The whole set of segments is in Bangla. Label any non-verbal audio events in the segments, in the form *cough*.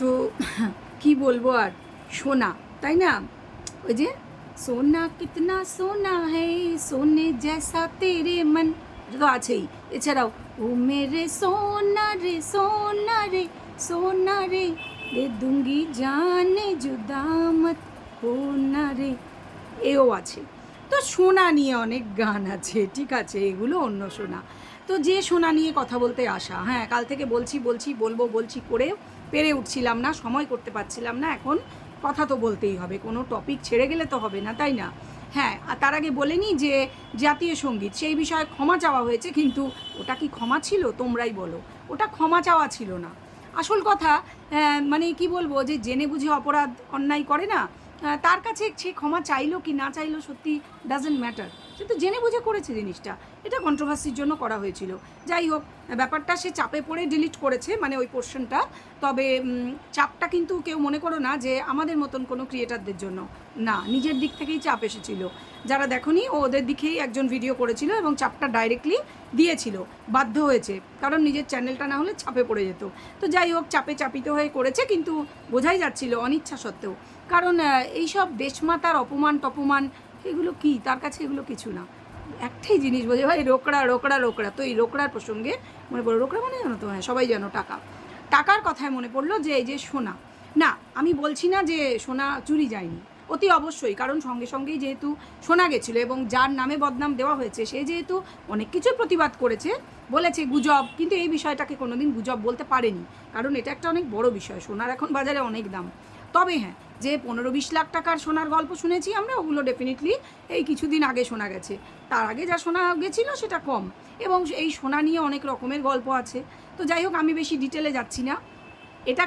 তো কি বলব আর? সোনা, তাই না? ওই যে, সোনা কিতনা সোনা হে, সোনে জেসা তেরে মন। তো আছেই। এছাড়াও, ও মেরে সোনা রে সোনা রে সোনা রে দে দুঙ্গি জানে জুদামত হোনা রে। এও আছে। তো সোনা নিয়ে অনেক গান আছে, ঠিক আছে, এগুলো অন্য সোনা। তো যে সোনা নিয়ে কথা বলতে আসা হ্যাঁ কাল থেকে বলছি বলছি, বলব, বলছি করে পেরে উঠছিলাম না, সময় করতে পারছিলাম না, এখন কথা তো বলতেই হবে। কোনো টপিক ছেড়ে গেলে তো হবে না, তাই না? হ্যাঁ আর তার আগে বলে নিই যে জাতীয় সংগীত, সেই বিষয়ে ক্ষমা চাওয়া হয়েছে, কিন্তু ওটা কি ক্ষমা ছিল? তোমরাই বলো। ওটা ক্ষমা চাওয়া ছিল না। আসল কথা মানে কি বলব, যে জেনে বুঝে অপরাধ অন্যায় করে না তার কাছে সে ক্ষমা চাইলো কি না চাইলো সত্যি ডাজেন্ট ম্যাটার সে তো জেনে বুঝে করেছে জিনিসটা। এটা কন্ট্রোভার্সির জন্য করা হয়েছিল। যাই হোক, ব্যাপারটা সে চাপে পড়ে ডিলিট করেছে মানে ওই পোর্শনটা তবে চাপটা কিন্তু কেউ মনে করো না যে আমাদের মতন কোনো ক্রিয়েটারদের জন্য। না, নিজের দিক থেকেই চাপ এসেছিল। যারা দেখনি ওদের দিকেই একজন ভিডিও করেছিল এবং চাপটা ডাইরেক্টলি দিয়েছিল। বাধ্য হয়েছে। কারণ নিজের চ্যানেলটা না হলে চাপে পড়ে যেত। তো যাই হোক, চাপে চাপিত হয়ে করেছে কিন্তু বোঝাই যাচ্ছিল অনিচ্ছা সত্ত্বেও। কারণ এইসব দেশমাতার অপমান টপমান এগুলো কি? তার কাছে এগুলো কিছু না। একটাই জিনিস বোঝে ভাই, রোকড়া রোকড়া রোকড়া। তো এই রোকড়ার প্রসঙ্গে মনে পড়ল, রোকড়া মানে জানো তো? হ্যাঁ সবাই জানো টাকা। টাকার কথায় মনে পড়ল যে এই যে সোনা। না, আমি বলছি না যে সোনা চুরি যায়নি। অতি অবশ্যই, কারণ সঙ্গে সঙ্গেই যেহেতু শোনা গেছিল এবং যার নামে বদনাম দেওয়া হয়েছে, সে যেহেতু অনেক কিছুর প্রতিবাদ করেছে, বলেছে গুজব, কিন্তু এই বিষয়টাকে কোনোদিন গুজব বলতে পারেনি। কারণ এটা একটা অনেক বড় বিষয়, সোনার এখন বাজারে অনেক দাম। তবে হ্যাঁ যে পনেরো বিশ লাখ টাকার সোনার গল্প শুনেছি আমরা, ওগুলো ডেফিনেটলি এই কিছুদিন আগে শোনা গেছে। তার আগে যা শোনা গেছিল সেটা কম। এবং এই সোনা নিয়ে অনেক রকমের গল্প আছে। তো যাই হোক, আমি বেশি ডিটেলে যাচ্ছি না। এটা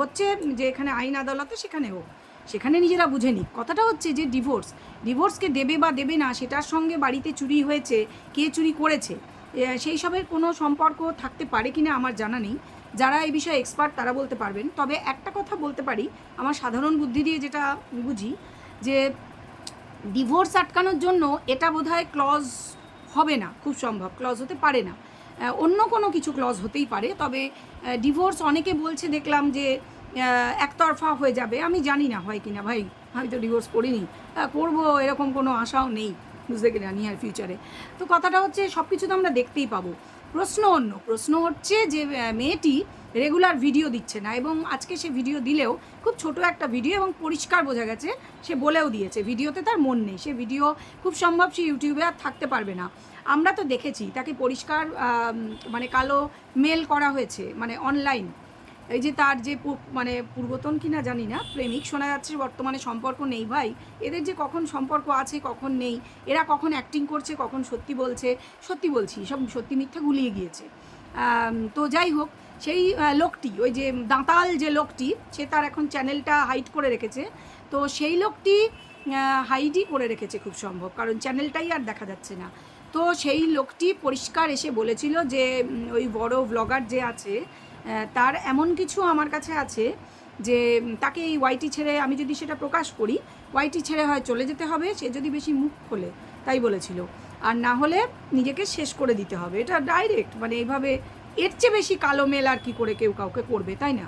হচ্ছে যে এখানে আইন আদালতে সেখানে হোক। সেখানে নিজেরা বুঝে নিক। কথাটা হচ্ছে যে ডিভোর্স ডিভোর্সকে দেবে বা দেবে না, সেটার সঙ্গে বাড়িতে চুরি হয়েছে, কে চুরি করেছে সেই সবের কোনো সম্পর্ক থাকতে পারে কি না আমার জানা নেই। যারা এই বিষয়ে এক্সপার্ট তারা বলতে পারবেন। তবে একটা কথা বলতে পারি, আমার সাধারণ বুদ্ধি দিয়ে যেটা বুঝি, যে ডিভোর্স আটকানোর জন্য এটা বোধহয় ক্লজ হবে না, খুব সম্ভব ক্লজ হতে পারে না। অন্য কোনো কিছু ক্লজ হতেই পারে, তবে ডিভোর্স অনেকে বলছে, দেখলাম যে একতরফা হয়ে যাবে, আমি জানি না হয় কিনা, ভাই, আমি তো ডিভোর্স করিনি করব এরকম কোনো আশাও নেই, বুঝতে গেলে নিয়ার ফিউচারে তো কথাটা হচ্ছে সব কিছু তো আমরা দেখতেই পাবো। প্রশ্ন অন্য। প্রশ্ন হচ্ছে যে মেয়েটি রেগুলার ভিডিও দিচ্ছে না এবং আজকে সে ভিডিও দিলেও খুব ছোট একটা ভিডিও এবং পরিষ্কার বোঝা গেছে, সে বলেও দিয়েছে। ভিডিওতে তার মন নেই। সে ভিডিও খুব সম্ভব সে ইউটিউবে আর থাকতে পারবে না। আমরা তো দেখেছি তাকে পরিষ্কার মানে কালো মেল করা হয়েছে মানে অনলাইন এই যে তার যে মানে পূর্বতন কিনা জানি না, প্রেমিক, শোনা যাচ্ছে বর্তমানে সম্পর্ক নেই ভাই। এদের যে কখন সম্পর্ক আছে, কখন নেই, এরা কখন অ্যাক্টিং করছে, কখন সত্যি বলছে, সত্যি বলছি, সব সত্যি মিথ্যা গুলিয়ে গিয়েছে। তো যাই হোক, সেই লোকটি, ওই যে দাঁতাল যে লোকটি, সে তার এখন চ্যানেলটা হাইড করে রেখেছে। তো সেই লোকটি হাইডই করে রেখেছে খুব সম্ভব, কারণ চ্যানেলটাই আর দেখা যাচ্ছে না। তো সেই লোকটি পরিষ্কার এসে বলেছিল যে ওই বড় ব্লগার যে আছে তার এমন কিছু আমার কাছে আছে যে তাকে এই ওয়াইটি ছেড়ে আমি যদি সেটা প্রকাশ করি ওয়াইটি ছেড়ে হয় চলে যেতে হবে, সে যদি বেশি মুখ খোলে, তাই বলেছিল। আর না হলে নিজেকে শেষ করে দিতে হবে। এটা ডাইরেক্ট মানে এইভাবে এর চেয়ে বেশি কালো মেল আর কি করে কেউ কাউকে করবে, তাই না?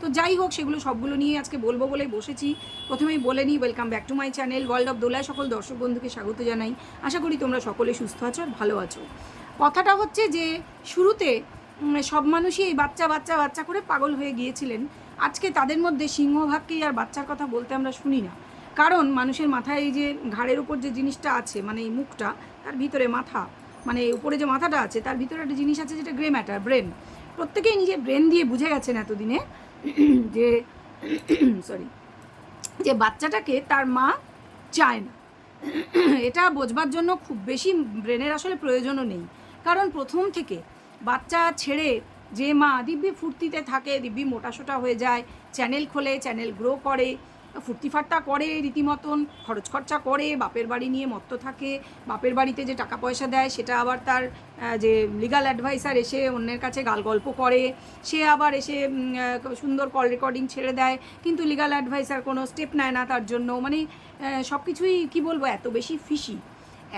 তো যাই হোক, সেগুলো সবগুলো নিয়ে আজকে বলব বলেই বসেছি। প্রথমেই বলে নিই welcome back to my channel world of দোলায় সকল দর্শক বন্ধুকে স্বাগত জানাই। আশা করি তোমরা সকলে সুস্থ আছো আর ভালো আছো। কথাটা হচ্ছে যে, শুরুতে সব মানুষই এই বাচ্চা বাচ্চা বাচ্চা করে পাগল হয়ে গিয়েছিলেন। আজকে তাদের মধ্যে সিংহভাগকেই আর বাচ্চার কথা বলতে আমরা শুনি না। কারণ মানুষের মাথায় এই যে ঘাড়ের উপর যে জিনিসটা আছে মানে এই মুখটা, তার ভিতরে মাথা মানে উপরে যে মাথাটা আছে, তার ভিতরে একটা জিনিস আছে যেটা গ্রে ম্যাটার ব্রেন প্রত্যেকেই নিজের ব্রেন দিয়ে বুঝে গেছেন এতদিনে *clears throat* যে *clears throat* সরি যে বাচ্চাটাকে তার মা চায় না। *clears throat* এটা বোঝবার জন্য খুব বেশি ব্রেনের আসলে প্রয়োজনও নেই। কারণ প্রথম থেকে বাচ্চা ছেড়ে যে মা দিব্যি ফুর্তিতে থাকে, দিব্যি মোটাসোটা হয়ে যায়, চ্যানেল খোলে, চ্যানেল গ্রো করে, ফুর্তি ফাট্টা করে রীতিমতন, খরচ খরচা করে, বাপের বাড়ি নিয়ে মত্ত থাকে, বাপের বাড়িতে যে টাকা পয়সা দেয় সেটা আবার তার যে লিগাল অ্যাডভাইসার এসে অন্যের কাছে গাল গল্প করে, সে আবার এসে সুন্দর কল রেকর্ডিং ছেড়ে দেয়, কিন্তু লিগাল অ্যাডভাইসার কোনো স্টেপ নেয় না তার জন্য। মানে সব কিছুই কী বলব, এত বেশি ফিসি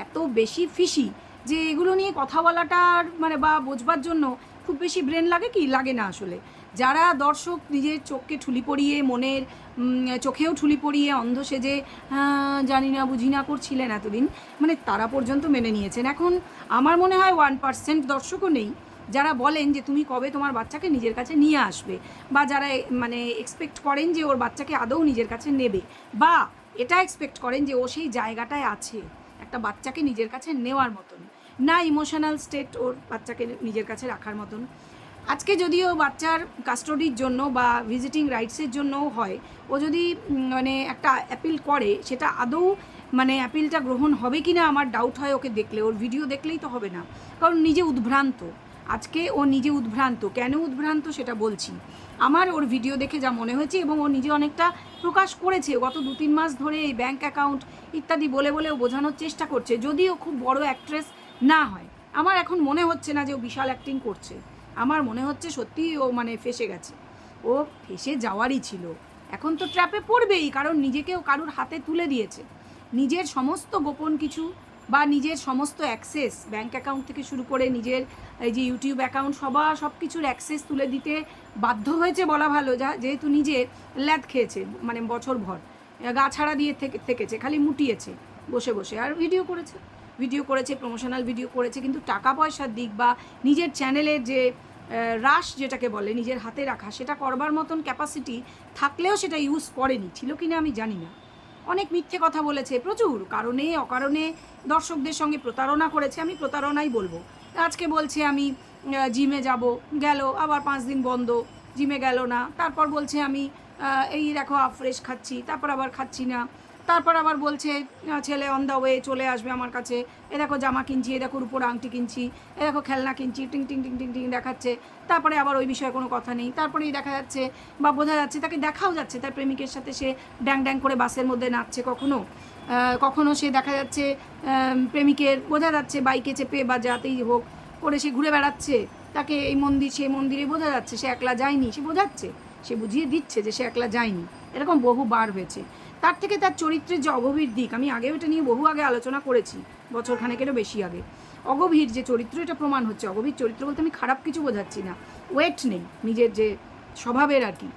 এত বেশি ফিসি যে এগুলো নিয়ে কথা বলাটার মানে বা বোঝবার জন্য খুব বেশি ব্রেন লাগে কি? লাগে না আসলে। যারা দর্শক নিজের চোখকে ঠুলি পরিয়ে মনের চোখেও ঠুলি পরিয়ে অন্ধ সেজে "হ্যাঁ, জানি না বুঝি না করছিলেন এতদিন মানে তারা পর্যন্ত মেনে নিয়েছেন। এখন আমার মনে হয় ওয়ান পার্সেন্ট দর্শকও নেই। যারা বলেন যে তুমি কবে তোমার বাচ্চাকে নিজের কাছে নিয়ে আসবে বা যারা মানে এক্সপেক্ট করেন যে ওর বাচ্চাকে আদৌ নিজের কাছে নেবে বা এটা এক্সপেক্ট করেন যে ও সেই জায়গাটায় আছে একটা বাচ্চাকে নিজের কাছে নেওয়ার মতন। না ইমোশনাল স্টেট ওর বাচ্চাকে নিজের কাছে রাখার মতন। আজকে যদিও বাচ্চার কাস্টডির জন্য বা ভিজিটিং রাইটসের জন্যও হয়, ও যদি মানে একটা অ্যাপিল করে, সেটা আদৌ মানে অ্যাপিলটা গ্রহণ হবে কি না আমার ডাউট হয় ওকে দেখলে, ওর ভিডিও দেখলেই তো হবে না। কারণ নিজে উদ্ভ্রান্ত। আজকে ও নিজে উদ্ভ্রান্ত। কেন উদ্ভ্রান্ত সেটা বলছি। আমার ওর ভিডিও দেখে যা মনে হয়েছে এবং ও নিজে অনেকটা প্রকাশ করেছে। গত দু তিন মাস ধরে এই ব্যাঙ্ক অ্যাকাউন্ট ইত্যাদি বলে বলে ও বোঝানোর চেষ্টা করছে। যদিও খুব বড় অ্যাক্ট্রেস না হয়। আমার এখন মনে হচ্ছে না যে ও বিশাল অ্যাক্টিং করছে। আমার মনে হচ্ছে সত্যি ও মানে ফেসে গেছে। ও ফেসে যাওয়ারই ছিল। এখন তো ট্র্যাপে পড়বেই, কারণ নিজেকেও কারুর হাতে তুলে দিয়েছে। নিজের সমস্ত গোপন কিছু বা নিজের সমস্ত অ্যাক্সেস ব্যাংক অ্যাকাউন্ট থেকে শুরু করে নিজের এই যে ইউটিউব অ্যাকাউন্ট সবার সব কিছুর অ্যাক্সেস তুলে দিতে বাধ্য হয়েছে বলা ভালো, যা যেহেতু নিজে ল্যাদ খেয়েছে মানে বছর ভর। গা ছাড়া দিয়ে থেকে, থেকেছে, খালি মুটিয়েছে, বসে বসে। আর ভিডিও করেছে। ভিডিও করেছে প্রমোশনাল ভিডিও করেছে, কিন্তু টাকা পয়সার দিক বা নিজের চ্যানেলের যে রাশ যেটাকে বলে, নিজের হাতে রাখা, সেটা করবার মতন ক্যাপাসিটি থাকলেও সেটা ইউজ করেনি। ছিল কিনা আমি জানি না। অনেক মিথ্যে কথা বলেছে, প্রচুর। কারণে, অকারণে দর্শকদের সঙ্গে প্রতারণা করেছে, আমি প্রতারণাই বলব। আজকে বলছে আমি জিমে যাব, গেল, আবার পাঁচ দিন বন্ধ জিমে গেল না। তারপর বলছে আমি এই দেখো আফ্রেশ খাচ্ছি, তারপর আবার খাচ্ছি না। তারপর আবার বলছে ছেলে অন দ্য ওয়ে চলে আসবে আমার কাছে। এ দেখো জামা কিনছি, এ দেখো উপর আংটি কিনছি, এ দেখো খেলনা কিনছি, টিং টিং টিং টিং টিং দেখাচ্ছে। তারপরে আবার ওই বিষয়ে কোনো কথা নেই। তারপরেই দেখা যাচ্ছে বা বোঝা যাচ্ছে, তাকে দেখাও যাচ্ছে, তার প্রেমিকের সাথে সে ড্যাং ড্যাং করে বাসের মধ্যে নাচছে কখনো। কখনো সে দেখা যাচ্ছে প্রেমিকের, বোঝা যাচ্ছে বাইকে চেপে বা যাতেই হোক করে সে ঘুরে বেড়াচ্ছে। তাকে এই মন্দির, সেই মন্দিরে বোঝা যাচ্ছে, সে একলা যায়নি, সে বোঝাচ্ছে, সে বুঝিয়ে দিচ্ছে যে সে একলা যায়নি। এরকম বহুবার হয়েছে। তার থেকে তার চরিত্রের যে অগভীর দিক, আমি আগেও এটা নিয়ে বহু আগে আলোচনা করেছি, বছরখানেকেরও বেশি আগে। অগভীর যে চরিত্র, এটা প্রমাণ হচ্ছে। অগভীর চরিত্র বলতে আমি খারাপ কিছু বোঝাচ্ছি না। ওয়েট নেই নিজের যে স্বভাবের আর কি।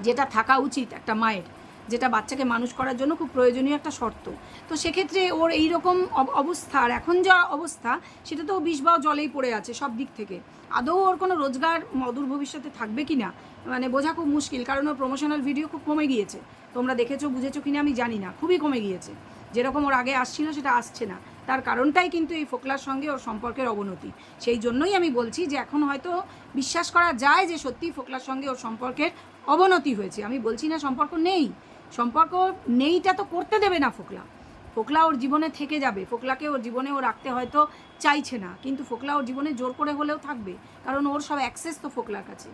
যেটা থাকা উচিত একটা মায়ের, যেটা বাচ্চাকে মানুষ করার জন্য খুব প্রয়োজনীয় একটা শর্ত। তো সেক্ষেত্রে ওর এই রকম অব- অবস্থা আর এখন যা অবস্থা, সেটা তো বিষ বাও জলেই পড়ে আছে সব দিক থেকে। আদৌ ওর কোনো রোজগার অদূর ভবিষ্যতে থাকবে কি না মানে বোঝা খুব মুশকিল, কারণ ওর প্রমোশনাল ভিডিও খুব কমে গিয়েছে। তোমরা দেখেছ, বুঝেছ কিনা আমি জানি না, খুবই কমে গিয়েছে। যেরকম ওর আগে আসছিল, সেটা আসছে না। তার কারণটাই কিন্তু এই ফোকলার সঙ্গে ওর সম্পর্কের অবনতি। সেই জন্যই আমি বলছি যে এখন হয়তো বিশ্বাস করা যায় যে সত্যিই ফোকলার সঙ্গে ওর সম্পর্কের অবনতি হয়েছে। আমি বলছি না সম্পর্ক নেই। সম্পর্ক নেইটা তো করতে দেবে না ফোকলা। ফোকলা ওর জীবনে থেকে যাবে। ফোকলাকে ওর জীবনে ও রাখতে হয়তো চাইছে না। কিন্তু ফোকলা ওর জীবনে জোর করে হলেও থাকবে। কারণ ওর সব অ্যাক্সেস তো ফোকলার কাছে।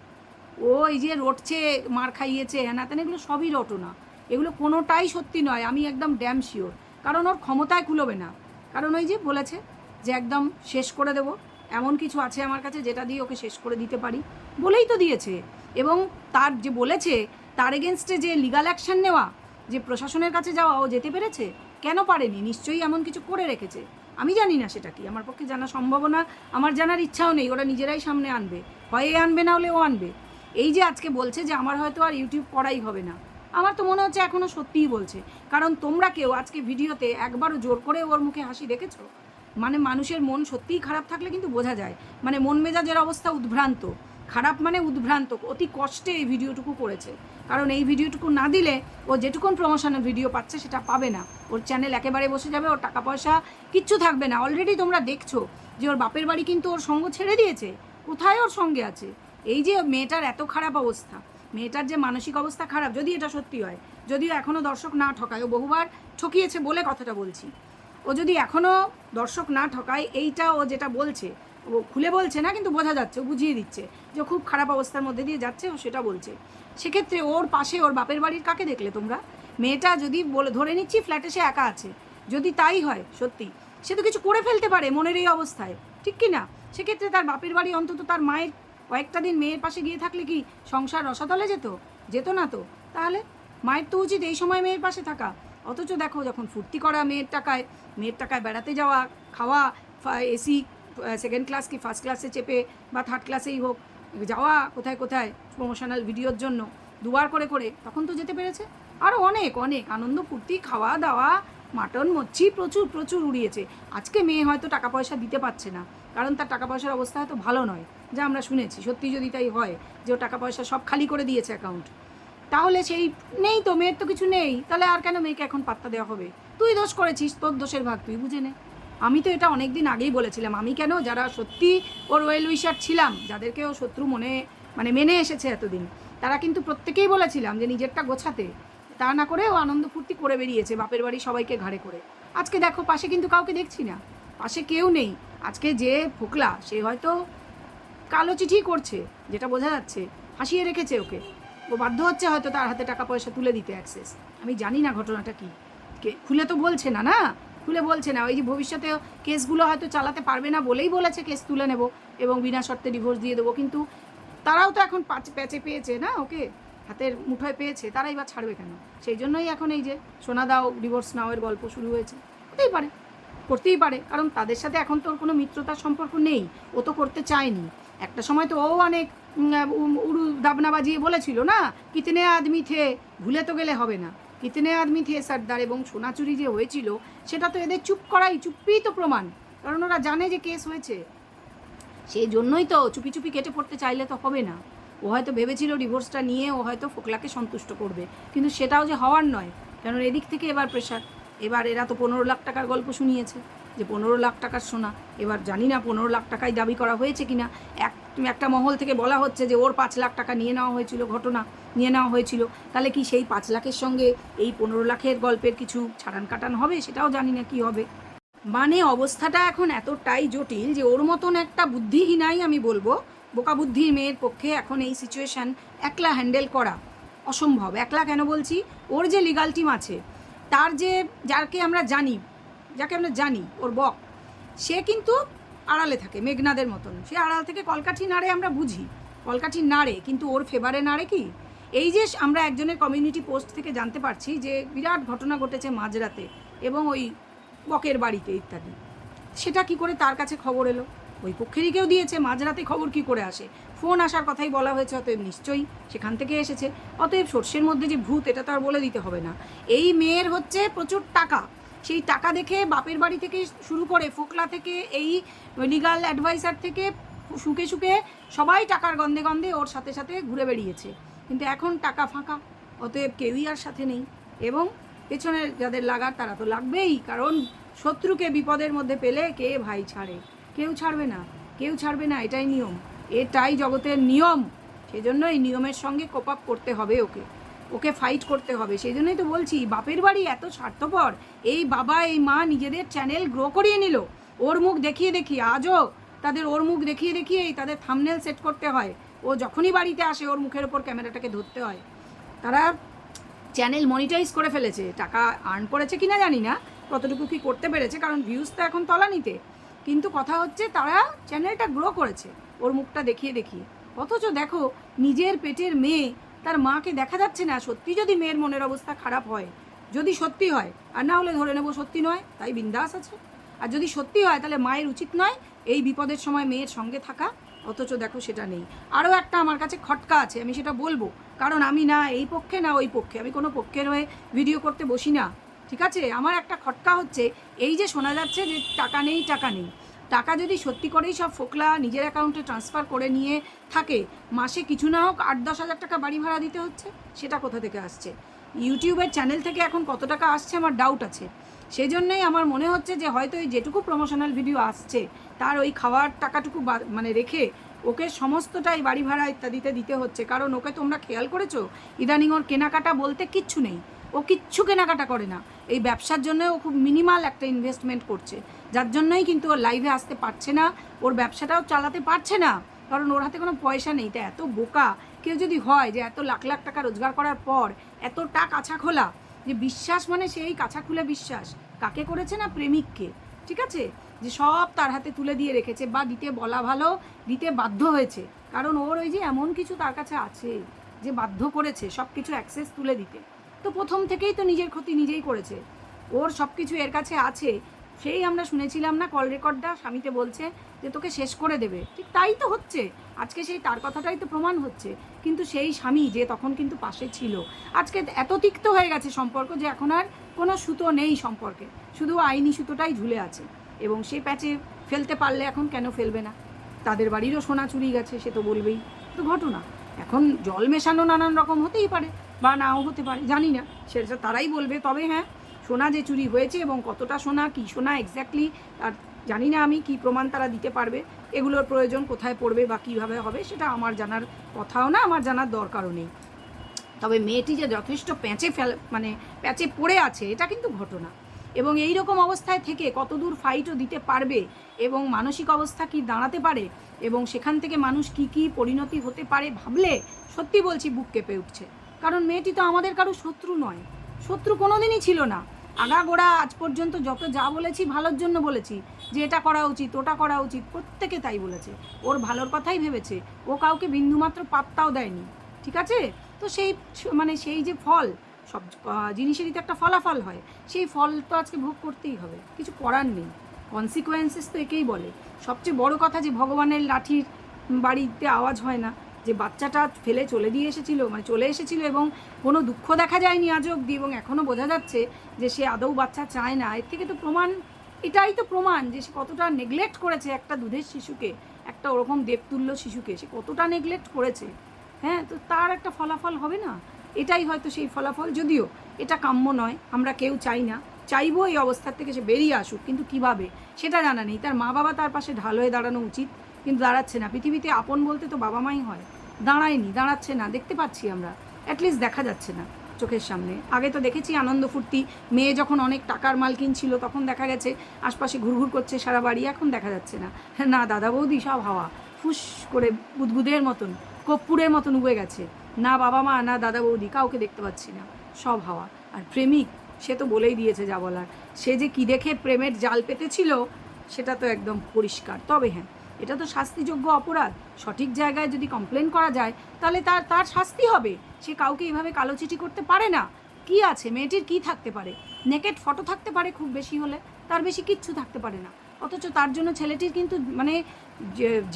ও এই যে রটছে, মার খাইয়েছে হ্যানা তেন এগুলো সবই রটনা। এগুলো কোনোটাই সত্যি নয়, আমি একদম ড্যাম শিওর কারণ ওর ক্ষমতায় কুলোবে না। কারণ ওই যে বলেছে যে একদম শেষ করে দেব। এমন কিছু আছে আমার কাছে যেটা দিয়ে ওকে শেষ করে দিতে পারি। বলেই তো দিয়েছে। এবং তার যে বলেছে, তার এগেনস্টে যে লিগাল অ্যাকশন নেওয়া, যে প্রশাসনের কাছে যাওয়া, ও যেতে পেরেছে? কেন পারেনি? নিশ্চয়ই এমন কিছু করে রেখেছে। আমি জানি না সেটা কি। আমার পক্ষে জানা সম্ভাবনা, আমার জানার ইচ্ছাও নেই। ওরা নিজেরাই সামনে আনবে। হয় আনবে না হলে ও আনবে। এই যে আজকে বলছে যে আমার হয়তো আর ইউটিউব করাই হবে না। আমার তো মনে হচ্ছে এখনও সত্যিই বলছে। কারণ তোমরা কেউ আজকে ভিডিওতে একবারও জোর করে ওর মুখে হাসি দেখেছ? মানে মানুষের মন সত্যিই খারাপ থাকলে কিন্তু বোঝা যায়। মানে মন মেজাজের অবস্থা উদ্ভ্রান্ত। খারাপ মানে উদ্ভ্রান্ত। অতি কষ্টে এই ভিডিওটুকু করেছে। কারণ এই ভিডিওটুকু না দিলে ও যেটুকুন প্রমোশনের ভিডিও পাচ্ছে সেটা পাবে না। ওর চ্যানেল একেবারে বসে যাবে, ওর টাকা পয়সা কিচ্ছু থাকবে না। অলরেডি তোমরা দেখছ যে ওর বাপের বাড়ি কিন্তু ওর সঙ্গ ছেড়ে দিয়েছে। কোথায় ওর সঙ্গে আছে? এই যে মেয়েটার এত খারাপ অবস্থা। মেয়েটার যে মানসিক অবস্থা খারাপ, যদি এটা সত্যি হয়, যদিও এখনও দর্শক না ঠকায়, ও বহুবার ঠকিয়েছে বলে কথাটা বলছি। ও যদি এখনও দর্শক না ঠকায়, এইটা ও যেটা বলছে, ও খুলে বলছে না, কিন্তু বোঝা যাচ্ছে, ও বুঝিয়ে দিচ্ছে যে খুব খারাপ অবস্থার মধ্যে দিয়ে যাচ্ছে, ও সেটা বলছে। সেক্ষেত্রে ওর পাশে ওর বাপের বাড়ির কাকে দেখলে তোমরা? মেয়েটা যদি বলে, ধরে নিচ্ছি ফ্ল্যাটে সে একা আছে। যদি তাই হয়, সত্যি, সে তো কিছু করে ফেলতে পারে মনের এই অবস্থায়, ঠিক কি না সেক্ষেত্রে তার বাপের বাড়ি অন্তত তার মায়ের কয়েকটা দিন মেয়ের পাশে গিয়ে থাকলে কি সংসার রসাতলে যেত? যেত না তো। তাহলে? মায়ের তো উচিত এই সময় মেয়ের পাশে থাকা। অথচ দেখো, যখন ফুর্তি করা মেয়ের টাকায় মেয়ের টাকায় বেড়াতে যাওয়া, খাওয়া এসি সেকেন্ড ক্লাস কি ফার্স্ট ক্লাসে চেপে বা থার্ড ক্লাসেই হোক, যাওয়া কোথায় কোথায় প্রমোশনাল ভিডিওর জন্য, দুবার করে করে, তখন তো যেতে পেরেছে। আরও অনেক অনেক আনন্দ, ফুর্তি, খাওয়া দাওয়া, মাটন, মচ্ছি প্রচুর প্রচুর উড়িয়েছে। আজকে মেয়ে হয়তো টাকা পয়সা দিতে পারছে না, কারণ তার টাকা পয়সার অবস্থা হয়তো ভালো নয়। যা আমরা শুনেছি, সত্যি যদি তাই হয় যে ও টাকা পয়সা সব খালি করে দিয়েছে অ্যাকাউন্ট তাহলে সেই নেই তো, মেয়ের তো কিছু নেই, তাহলে আর কেন মেয়েকে এখন পাত্তা দেওয়া হবে? তুই দোষ করেছিস, তোর দোষের ভাগ, তুই বুঝে নে। আমি তো এটা অনেক দিন আগেই বলেছিলাম, আমি কেন যারা সত্যি ওর ওয়েল উইশার ছিলাম, যাদেরকে ও শত্রু মনে মানে মেনে এসেছে এতদিন, তারা কিন্তু প্রত্যেকেই বলেছিলাম যে নিজেরটা গোছাতে, তা না করে ও আনন্দ ফুর্তি করে বেরিয়েছে বাপের বাড়ি সবাইকে ঘাড়ে করে। আজকে দেখো, পাশে কিন্তু কাউকে দেখছি না, পাশে কেউ নেই, আজকে যে ফোকলা, সে হয়তো কালো চিঠি করছে, যেটা বোঝা যাচ্ছে হাসিয়ে রেখেছে ওকে। ও বাধ্য হচ্ছে হয়তো তার হাতে টাকা পয়সা তুলে দিতে অ্যাক্সেস আমি জানি না ঘটনাটা কি। কে, খুলে তো বলছে না না? খুলে বলছে না। ওই যে ভবিষ্যতে কেসগুলো হয়তো চালাতে পারবে না বলেই বলেছে কেস তুলে নেব এবং বিনা শর্তে ডিভোর্স দিয়ে দেবো। কিন্তু তারাও তো এখন পাচ প্যাচে পেয়েছে না ওকে? হাতের মুঠোয় পেয়েছে, তারাই বা ছাড়বে কেন? সেই জন্যই এখন এই যে সোনা দাও ডিভোর্স নাওয়ের গল্প শুরু হয়েছে। হতেই পারে, করতেই পারে। কারণ তাদের সাথে এখন তোর কোনো মিত্রতার সম্পর্ক নেই। ও তো করতে চায়নি। একটা সময় তো ও অনেক উড়ু দাবনা বাজিয়ে বলেছিল না, কিতনে আদমি থে, ভুলে তো গেলে হবে না। কিতনে আদমি থে সর্দার এবং সোনাচুরি যে হয়েছিল, সেটা তো এদের চুপ করাই চুপ্পিই তো প্রমাণ, কারণ ওরা জানে যে কেস হয়েছে। সেই জন্যই তো চুপি চুপি কেটে পড়তে চাইলে তো হবে না। ও হয়তো ভেবেছিল ডিভোর্সটা নিয়ে ও হয়তো ফোকলাকে সন্তুষ্ট করবে, কিন্তু সেটাও যে হওয়ার নয় কারণ এদিক থেকে এবার প্রেশার এবার এরা তো পনেরো লাখ টাকার গল্প শুনিয়েছে। যে পনেরো লাখ টাকার সোনা। এবার জানি না পনেরো লাখ টাকায় দাবি করা হয়েছে কিনা। এক, একটা মহল থেকে বলা হচ্ছে যে ওর পাঁচ লাখ টাকা নিয়ে নেওয়া হয়েছিল, ঘটনা নিয়ে নেওয়া হয়েছিল। তাহলে কি সেই পাঁচ লাখের সঙ্গে এই পনেরো লাখের গল্পের কিছু ছাড়ান কাটান হবে? সেটাও জানি না কি হবে। মানে অবস্থাটা এখন এতটাই জটিল যে ওর মতন একটা বুদ্ধিহীনাই আমি বলব, বোকা বুদ্ধির মেয়ের পক্ষে এখন এই সিচুয়েশান একলা হ্যান্ডেল করা অসম্ভব। একলা কেন বলছি? ওর যে লিগাল টিম আছে, তার যে যাকে আমরা জানি যাকে আমরা জানি, ওর বক, সে কিন্তু আড়ালে থাকে, মেঘনাদের মতন। সে আড়াল থেকে কলকাঠি নাড়ে আমরা বুঝি, কলকাঠি নাড়ে, কিন্তু ওর ফেভারে নাড়ে কি? এই যে আমরা একজনের কমিউনিটি পোস্ট থেকে জানতে পারছি যে বিরাট ঘটনা ঘটেছে মাঝরাতে এবং ওই বকের বাড়িতে ইত্যাদি। সেটা কি করে তার কাছে খবর এলো? ওই পক্ষেরই কেউ দিয়েছে, মাঝরাতে খবর কি করে আসে? ফোন আসার কথাই বলা হয়েছে, অতএব নিশ্চয়ই সেখান থেকে এসেছে। অতএব সর্ষের মধ্যে যে ভূত, এটা তো আর বলে দিতে হবে না। এই মেয়ের হচ্ছে প্রচুর টাকা। সেই টাকা দেখে বাপের বাড়ি থেকে শুরু করে ফোকলা থেকে এই লিগাল অ্যাডভাইসার থেকে শুকে সুখে সবাই টাকার গন্ধে গন্ধে ওর সাথে সাথে ঘুরে বেরিয়েছে কিন্তু এখন টাকা ফাঁকা, অতএব কেউই আর সাথে নেই এবং পেছনে যাদের লাগার তারা তো লাগবেই, কারণ শত্রুকে বিপদের মধ্যে পেলে কে ভাই ছাড়ে? কেউ ছাড়বে না, কেউ ছাড়বে না, এটাই নিয়ম। এটাই জগতের নিয়ম। সেই জন্য এই নিয়মের সঙ্গে কোপ আপ করতে হবে ওকে। ওকে ফাইট করতে হবে। সেই জন্যই তো বলছি, বাপের বাড়ি এত স্বার্থপর। এই বাবা, এই মা নিজেদের চ্যানেল গ্রো করিয়ে নিল। ওর মুখ দেখিয়ে দেখিয়ে, আজও তাদের ওর মুখ দেখিয়ে দেখিয়েই তাদের থামনেল সেট করতে হয়। ও যখনই বাড়িতে আসে, ওর মুখের ওপর ক্যামেরাটাকে ধরতে হয়। তারা চ্যানেল মনিটাইজ করে ফেলেছে। টাকা আর্ন করেছে কিনা জানি না কতটুকু কি করতে পেরেছে, কারণ ভিউজ তো এখন তলানিতে। কিন্তু কথা হচ্ছে, তারা চ্যানেলটা গ্রো করেছে, ওর মুখটা দেখিয়ে দেখিয়ে। অথচ দেখো, নিজের পেটের মেয়ে তার মাকে দেখা যাচ্ছে না সত্যি যদি মেয়ের মনের অবস্থা খারাপ হয়, যদি সত্যি হয়, আর না হলে ধরে নেব সত্যি নয়, তাই বিন্দাস আছে। আর যদি সত্যি হয়, তাহলে মায়ের উচিত নয় এই বিপদের সময় মেয়ের সঙ্গে থাকা, অথচ দেখো সেটা নেই। আরও একটা আমার কাছে খটকা আছে, আমি সেটা বলব। কারণ আমি না এই পক্ষে, না ওই পক্ষে। আমি কোনো পক্ষের হয়ে ভিডিও করতে বসি না, ঠিক আছে? আমার একটা খটকা হচ্ছে, এই যে শোনা যাচ্ছে যে টাকা নেই টাকা নেই। টাকা যদি সত্যি করেই সব ফোকলা নিজের অ্যাকাউন্টে ট্রান্সফার করে নিয়ে থাকে, মাসে কিছু না হোক আট দশ হাজার টাকা বাড়ি ভাড়া দিতে হচ্ছে, সেটা কোথা থেকে আসছে? ইউটিউবের চ্যানেল থেকে এখন কত টাকা আসছে আমার ডাউট আছে। সেই জন্যই আমার মনে হচ্ছে যে হয়তো এই যেটুকু প্রমোশনাল ভিডিও আসছে, তার ওই খাওয়ার টাকাটুকু মানে রেখে ওকে সমস্তটাই বাড়ি ভাড়া ইত্যাদিতে দিতে হচ্ছে। কারণ ওকে তোমরা খেয়াল করেছ? ইদানিং ওর কেনাকাটা বলতে কিচ্ছু নেই। ও কিচ্ছু কেনাকাটা করে না। এই ব্যবসার জন্য ও খুব মিনিমাল একটা ইনভেস্টমেন্ট করছে। যার জন্যই কিন্তু ওর লাইভে আসতে পারছে না, ওর ব্যবসাটাও চালাতে পারছে না। কারণ ওর হাতে কোনো পয়সা নেই তা এত বোকা। কেউ যদি হয় যে এত লাখ লাখ টাকা রোজগার করার পর এতটা কাছা খোলা যে বিশ্বাস মানে সেই কাছা খুলে বিশ্বাস। কাকে করেছে না প্রেমিককে? ঠিক আছে? যে সব তার হাতে তুলে দিয়ে রেখেছে বা দিতে বলা ভালো, দিতে বাধ্য হয়েছে। কারণ ওর ওই যে এমন কিছু তার কাছে আছে, যে বাধ্য করেছে সব কিছু অ্যাক্সেস তুলে দিতে। তো প্রথম থেকেই তো নিজের ক্ষতি নিজেই করেছে। ওর সব কিছু এর কাছে আছে। সেই আমরা শুনেছিলাম না কল রেকর্ডটা স্বামীতে বলছে যে তোকে শেষ করে দেবে। ঠিক তাই তো হচ্ছে। আজকে সেই তার কথাটাই তো প্রমাণ হচ্ছে। কিন্তু সেই স্বামী যে তখন কিন্তু পাশে ছিল। আজকে এত তিক্ত হয়ে গেছে সম্পর্ক যে এখন আর কোনো সুতো নেই সম্পর্কে। শুধু আইনি সুতোটাই ঝুলে আছে। এবং সে প্যাচে ফেলতে পারলে এখন কেন ফেলবে না? তাদের বাড়িরও সোনা চুরি গেছে, সে তো বলবেই। তো ঘটনা। এখন জল মেশানো নানান রকম হতেই পারে। বা নাও হতে পারে, জানি না। সেটা তারাই বলবে। তবে হ্যাঁ সোনা যে চুরি হয়েছে এবং কতটা সোনা, কী সোনা এক্স্যাক্টলি আর জানি না আমি কি প্রমাণ তারা দিতে পারবে, এগুলোর প্রয়োজন কোথায় পড়বে বা কীভাবে হবে সেটা আমার জানার কথাও না, আমার জানার দরকারও নেই। তবে মেয়েটি যে যথেষ্ট প্যাঁচে ফেল মানে প্যাঁচে পড়ে আছে, এটা কিন্তু ঘটনা। এবং এই রকম অবস্থায় থেকে কতদূর ফাইটও দিতে পারবে এবং মানসিক অবস্থা কি দাঁড়াতে পারে এবং সেখান থেকে মানুষ কি কি পরিণতি হতে পারে ভাবলে সত্যি বলছি বুক কেঁপে উঠছে। কারণ মেয়েটি তো আমাদের কারও শত্রু নয়। শত্রু কোনোদিনই ছিল না। আগাগোড়া আজ পর্যন্ত যত যা বলেছি, ভালোর জন্য বলেছি, যে এটা করা উচিত, ওটা করা উচিত, প্রত্যেকে তাই বলেছে। ওর ভালোর কথাই ভেবেছে। ও কাউকে বিন্দুমাত্র পাত্তাও দেয়নি। ঠিক আছে? তো সেই মানে সেই যে ফল, সব জিনিসেরই তো একটা ফলাফল হয়। সেই ফল তো আজকে ভোগ করতেই হবে। কিছু করার নেই। কনসিকোয়েন্সেস তো একেই বলে। সবচেয়ে বড় কথা যে ভগবানের লাঠির বাড়িতে আওয়াজ হয় না। যে বাচ্চাটা ফেলে চলে দিয়ে এসেছিল মানে চলে এসেছিল এবং কোনো দুঃখ দেখা যায়নি আজ অবধি এবং এখনও বোঝা যাচ্ছে যে সে আদৌ বাচ্চা চায় না। এর থেকে তো প্রমাণ, এটাই তো প্রমাণ যে সে কতটা নেগলেক্ট করেছে একটা দুধের শিশুকে, একটা ওরকম দেবতুল্য শিশুকে। সে কতটা নেগলেক্ট করেছে হ্যাঁ? তো তার একটা ফলাফল হবে না? এটাই হয়তো সেই ফলাফল। যদিও এটা কাম্য নয়, আমরা কেউ চাই না। চাইব এই অবস্থার থেকে সে বেরিয়ে আসুক, কিন্তু কীভাবে? সেটা জানা নেই। তার মা বাবা তার পাশে ঢাল হয়ে দাঁড়ানো উচিত, কিন্তু দাঁড়াচ্ছে না। পৃথিবীতে আপন বলতে তো বাবা মাই হয়। দাঁড়ায়নি, দাঁড়াচ্ছে না, দেখতে পাচ্ছি আমরা। অ্যাটলিস্ট দেখা যাচ্ছে না চোখের সামনে। আগে তো দেখেছি আনন্দ ফুর্তি। মেয়ে যখন অনেক টাকার মাল কিনছিল তখন দেখা গেছে আশপাশে ঘুরঘুর করছে সারা বাড়ি, এখন দেখা যাচ্ছে না। না, দাদা বৌদি সব হাওয়া। ফুস করে বুদবুদের মতন, কর্পূরের মতন উবে গেছে। না বাবা মা, না দাদা বৌদি, কাউকে দেখতে পাচ্ছি না। সব হাওয়া। আর প্রেমিক, সে তো বলেই দিয়েছে যা বলার। সে যে কি দেখে প্রেমের জাল পেতেছিল, সেটা তো একদম পরিষ্কার। তবে হ্যাঁ এটা তো শাস্তিযোগ্য অপরাধ। সঠিক জায়গায় যদি কমপ্লেন করা যায়, তাহলে তার তার শাস্তি হবে। সে কাউকে এইভাবে কালো চিঠি করতে পারে না। কি আছে? মেয়েটির কি থাকতে পারে? নেকেট ফটো থাকতে পারে খুব বেশি হলে। তার বেশি কিচ্ছু থাকতে পারে না। অথচ তার জন্য ছেলেটির কিন্তু মানে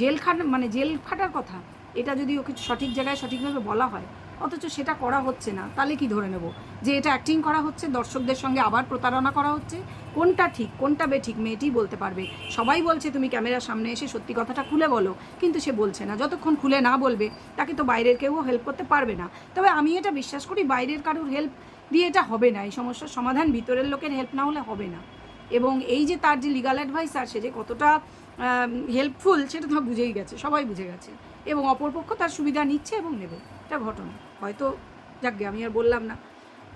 জেল খাট মানে জেল খাটার কথা। এটা যদি ওকে সঠিক জায়গায় সঠিকভাবে বলা হয় অথচ সেটা করা হচ্ছে না। তাহলে কি ধরে নেব? যে এটা অ্যাক্টিং করা হচ্ছে, দর্শকদের সঙ্গে আবার প্রতারণা করা হচ্ছে, কোনটা ঠিক, কোনটা বেঠিক মেয়েটি বলতে পারবে? সবাই বলছে, তুমি ক্যামেরার সামনে এসে সত্যি কথাটা খুলে বলো। কিন্তু সে বলছে না। যতক্ষণ খুলে না বলবে, তাকে তো বাইরের কেউ হেল্প করতে পারবে না। তবে আমি এটা বিশ্বাস করি, বাইরের কারোর হেল্প দিয়ে এটা হবে না। এই সমস্যার সমাধান ভিতরের লোকের হেল্প না হলে হবে না। এবং এই যে তার যে লিগাল অ্যাডভাইসার সে যে কতটা হেল্পফুল সেটা তো বুঝেই গেছে, সবাই বুঝে গেছে। এবং অপরপক্ষ তার সুবিধা নিচ্ছে এবং নেবে। এটা ঘটনা। হয়তো, যাকগে, আমি আর বললাম না।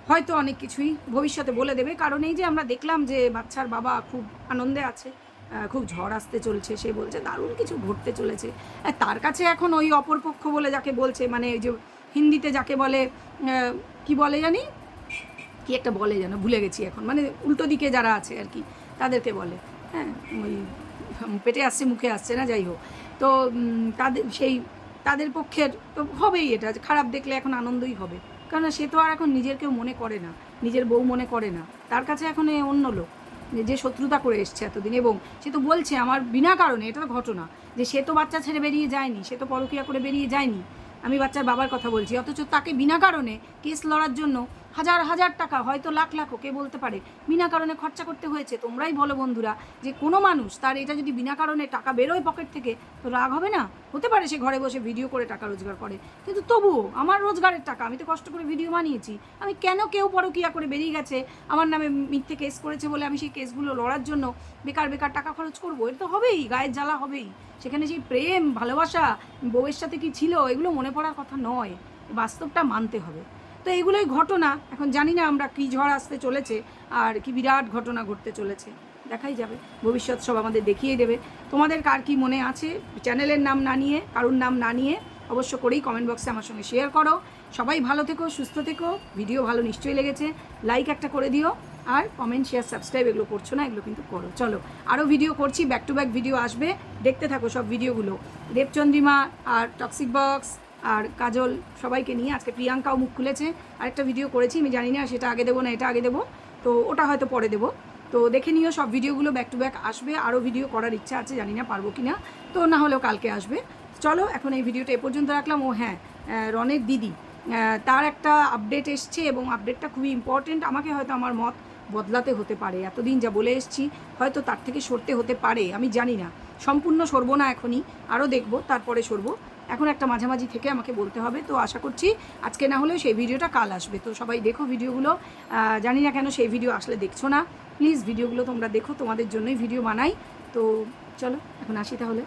হয়তো অনেক কিছুই ভবিষ্যতে বলে দেবে, কারণ এই যে আমরা দেখলাম যে বাচ্চার বাবা খুব আনন্দে আছে খুব ঝড় আসতে চলছে, সে বলছে, দারুণ কিছু ঘটতে চলেছে। তার কাছে এখন ওই অপরপক্ষ বলে যাকে বলছে মানে ওই যে হিন্দিতে যাকে বলে কি বলে জানি? কি একটা বলে যেন, ভুলে গেছি এখন মানে উল্টো দিকে যারা আছে আর কি, তাদেরকে বলে। হ্যাঁ ওই পেটে আসছে, মুখে আসছে না, যাই হোক। তো তাদের, সেই তাদের পক্ষের তো হবেই এটা খারাপ দেখলে এখন আনন্দই হবে। কারণ সে তো আর এখন নিজের কেউ মনে করে না, নিজের বউ মনে করে না। তার কাছে এখন এ অন্য লোক যে- শত্রুতা করে এসছে এতদিন। এবং সে তো বলছে আমার বিনা কারণে, এটা তো ঘটনা, যে সে তো বাচ্চা ছেড়ে বেরিয়ে যায়নি, সে তো পরকিয়া করে বেরিয়ে যায়নি। আমি বাচ্চার বাবার কথা বলছি, অথচ তাকে বিনা কারণে কেস লড়ার জন্য হাজার হাজার টাকা, হয়তো লাখ লাখও কে বলতে পারে। বিনা কারণে খরচা করতে হয়েছে। তোমরাই বলো বন্ধুরা যে কোনো মানুষ তার এটা যদি বিনা কারণে টাকা বেরোয় পকেট থেকে, তো রাগ হবে না? হতে পারে সে ঘরে বসে ভিডিও করে টাকা রোজগার করে। কিন্তু তবুও আমার রোজগারের টাকা, আমি তো কষ্ট করে ভিডিও বানিয়েছি। আমি কেন কেউ পরকিয়া করে বেরিয়ে গেছে? আমার নামে মিথ্যে কেস করেছে বলে আমি সেই কেসগুলো লড়ার জন্য বেকার বেকার টাকা খরচ করব? এটা তো হবেই, গায়ের জ্বালা হবেই। সেখানে সেই প্রেম, ভালোবাসা, বউয়ের সাথে কি ছিল, এগুলো মনে পড়ার কথা নয়। বাস্তবটা মানতে হবে। তো এইগুলোই ঘটনা। এখন জানি না আমরা কী ঝড় আসতে চলেছে আর কি বিরাট ঘটনা ঘটতে চলেছে। দেখাই যাবে। ভবিষ্যৎ সব আমাদের দেখিয়ে দেবে। তোমাদের কার কি মনে আছে? চ্যানেলের নাম না নিয়ে, কারুর নাম না নিয়ে অবশ্য করেই কমেন্ট বক্সে আমার সঙ্গে শেয়ার করো। সবাই ভালো থেকো, সুস্থ থেকো। ভিডিও ভালো নিশ্চয়ই লেগেছে। লাইক একটা করে দিও। আর কমেন্ট শেয়ার সাবস্ক্রাইব এগুলো করছ না, এগুলো কিন্তু করো। চলো আরও ভিডিও করছি ব্যাক টু ব্যাক ভিডিও আসবে। দেখতে থাকো সব ভিডিওগুলো দেবচন্দ্রিমা আর টক্সিক বক্স আর কাজল সবাইকে নিয়ে আজকে প্রিয়াঙ্কাও মুখ খুলেছে। আরেকটা ভিডিও করেছি, আমি জানি না সেটা আগে দেবো না, এটা আগে দেবো। তো ওটা হয়তো পরে দেবো। তো দেখে নিও, সব ভিডিওগুলো ব্যাক টু ব্যাক আসবে। আরও ভিডিও করার ইচ্ছা আছে, জানি না পারব কি না তো না হলেও কালকে আসবে। চলো, এখন এই ভিডিওটা এ পর্যন্ত রাখলাম। ও হ্যাঁ রনের দিদি। তার একটা আপডেট এসছে এবং আপডেটটা খুবই ইম্পর্টেন্ট আমাকে হয়তো আমার মত বদলাতে হতে পারে। এতদিন যা বলে এসছি, হয়তো তার থেকে সরতে হতে পারে, আমি জানি না। সম্পূর্ণ সরব না এখনই, আরও দেখব, তারপরে সরব। এখন একটা মাঝামাঝি থেকে আমাকে বলতে হবে, তো আশা করছি আজকে না হলেও সেই ভিডিওটা কাল আসবে। তো সবাই দেখো ভিডিওগুলো জানি না কেন সেই ভিডিও আসলে দেখছ না। প্লিজ ভিডিওগুলো তোমরা দেখো, তোমাদের জন্যই ভিডিও বানাই। তো চলো, এখন আসি তাহলে।